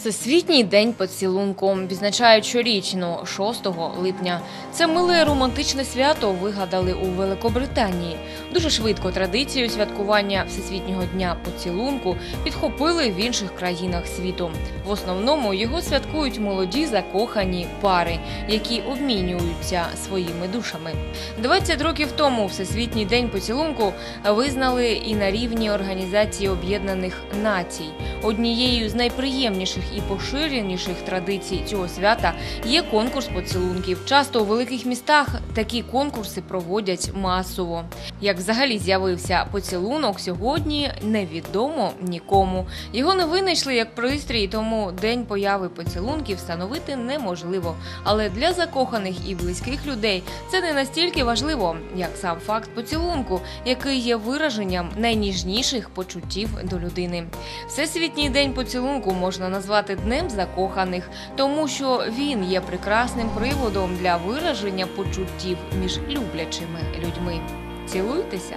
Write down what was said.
Всесвітній день поцілунку відзначають щорічно 6 липня. Це миле романтичне свято вигадали у Великобританії. Дуже швидко традицію святкування Всесвітнього дня поцілунку підхопили в інших країнах світу. В основному його святкують молоді закохані пари, які обмінюються своїми душами. 20 років тому Всесвітній день поцілунку визнали і на рівні Організації Об'єднаних Націй. Однією з найприємніших і поширеніших традицій цього свята є конкурс поцілунків. Часто у великих містах такі конкурси проводять масово. Як взагалі з'явився поцілунок сьогодні, невідомо нікому. Його не винайшли як пристрій, тому день появи поцілунків встановити неможливо. Але для закоханих і близьких людей це не настільки важливо, як сам факт поцілунку, який є вираженням найніжніших почуттів до людини. Всесвітній день поцілунку можна назвати днем закоханих, тому що він є прекрасним приводом для вираження почуттів між люблячими людьми. Цілуйтеся!